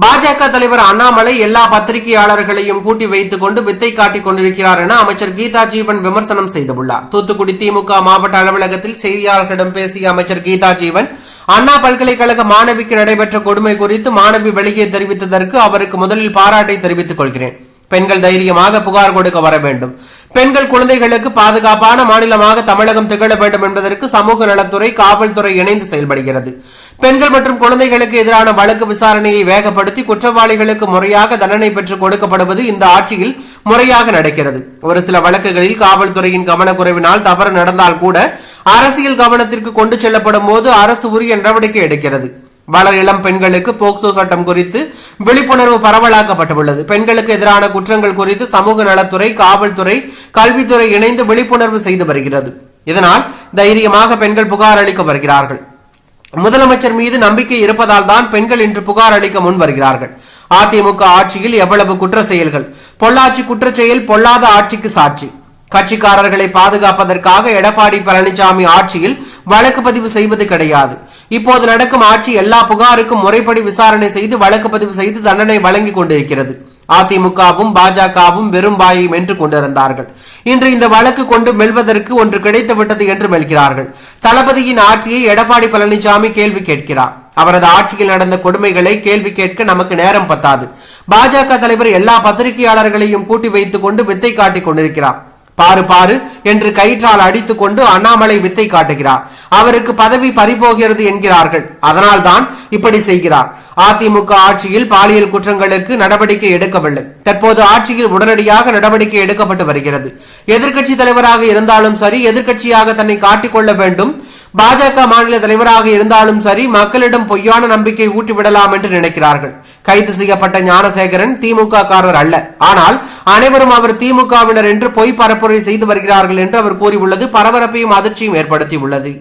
பாஜக தலைவர் அண்ணாமலை எல்லா பத்திரிகையாளர்களையும் கூட்டி வைத்துக் கொண்டு வித்தை காட்டிக் கொண்டிருக்கிறார் என அமைச்சர் கீதா ஜீவன் விமர்சனம் செய்துள்ளார். தூத்துக்குடி திமுக மாவட்ட அலுவலகத்தில் செய்தியாளர்களிடம் பேசிய அமைச்சர் கீதா ஜீவன் அண்ணா பல்கலைக்கழக மாணவிக்கு நடைபெற்ற கொடுமை குறித்து மாணவி வெளியே தெரிவித்ததற்கு அவருக்கு முதலில் பாராட்டை தெரிவித்துக் கொள்கிறேன். பெண்கள் தைரியமாக புகார் கொடுக்க வர வேண்டும். பெண்கள் குழந்தைகளுக்கு பாதுகாப்பான மாநிலமாக தமிழகம் திகழ வேண்டும் என்பதற்கு சமூக நலத்துறை காவல்துறை இணைந்து செயல்படுகிறது. பெண்கள் மற்றும் குழந்தைகளுக்கு எதிரான வழக்கு விசாரணையை வேகப்படுத்தி குற்றவாளிகளுக்கு முறையாக தண்டனை பெற்றுக் கொடுக்கப்படுவது இந்த ஆட்சியில் முறையாக நடக்கிறது. ஒரு சில வழக்குகளில் காவல்துறையின் கவனக்குறைவினால் தவறு நடந்தால் கூட அரசியல் கவனத்திற்கு கொண்டு செல்லப்படும் போது அரசு உரிய நடவடிக்கை எடுக்கிறது. வளர் இளம் பெண்களுக்கு போக்சோ சட்டம் குறித்து விழிப்புணர்வு பரவலாக்கப்பட்டுள்ளது. பெண்களுக்கு எதிரான குற்றங்கள் குறித்து சமூக நலத்துறை காவல்துறை கல்வித்துறை இணைந்து விழிப்புணர்வு செய்து வருகிறது. இதனால் தைரியமாக பெண்கள் புகார் அளிக்க வருகிறார்கள். முதலமைச்சர் மீது நம்பிக்கை இருப்பதால் தான் பெண்கள் இன்று புகார் அளிக்க முன் வருகிறார்கள். அதிமுக ஆட்சியில் எவ்வளவு குற்ற செயல்கள்? பொள்ளாச்சி குற்றச்செயல் பொல்லாத ஆட்சிக்கு சாட்சி. கட்சிக்காரர்களை பாதுகாப்பதற்காக எடப்பாடி பழனிசாமி ஆட்சியில் வழக்கு பதிவு செய்வது கிடையாது. இப்போது நடக்கும் ஆட்சி எல்லா புகாருக்கும் முறைப்படி விசாரணை செய்து வழக்கு பதிவு செய்து தண்டனை வழங்கி கொண்டிருக்கிறது. அதிமுகவும் பாஜகவும் வெறும் வாயை மென்று கொண்டிருந்தார்கள். இன்று இந்த வழக்கு கொண்டு மெல்வதற்கு ஒன்று கிடைத்து விட்டது என்று மெல்கிறார்கள். தளபதியின் ஆட்சியை எடப்பாடி பழனிசாமி கேள்வி கேட்கிறார். அவரது ஆட்சியில் நடந்த கொடுமைகளை கேள்வி கேட்க நமக்கு நேரம் பத்தாது. பாஜக தலைவர் எல்லா பத்திரிகையாளர்களையும் கூட்டி வைத்துக் கொண்டு வித்தை காட்டிக் கொண்டிருக்கிறார். பாரு பாரு என்று கயிற்றால் அடித்துக் கொண்டு அண்ணாமலை வித்தை காட்டுகிறார். அவருக்கு பதவி பறிபோகிறது என்கிறார்கள். அதனால்தான் இப்படி செய்கிறார். அதிமுக ஆட்சியில் பாலியல் குற்றங்களுக்கு நடவடிக்கை எடுக்கவில்லை. தற்போது ஆட்சியில் உடனடியாக நடவடிக்கை எடுக்கப்பட்டு வருகிறது. எதிர்க்கட்சி தலைவராக இருந்தாலும் சரி எதிர்கட்சியாக தன்னை காட்டிக்கொள்ள வேண்டும். பாஜக மாநில தலைவராக இருந்தாலும் சரி மக்களிடம் பொய்யான நம்பிக்கை ஊட்டிவிடலாம் என்று நினைக்கிறார்கள். கைது செய்யப்பட்ட ஞானசேகரன் திமுக காரர் அல்ல. ஆனால் அனைவரும் அவர் திமுகவினர் என்று பொய் பரப்புரை செய்து வருகிறார்கள் என்று அவர் கூறியுள்ளது. பரபரப்பையும் அதிர்ச்சியும் ஏற்படுத்தியுள்ளது.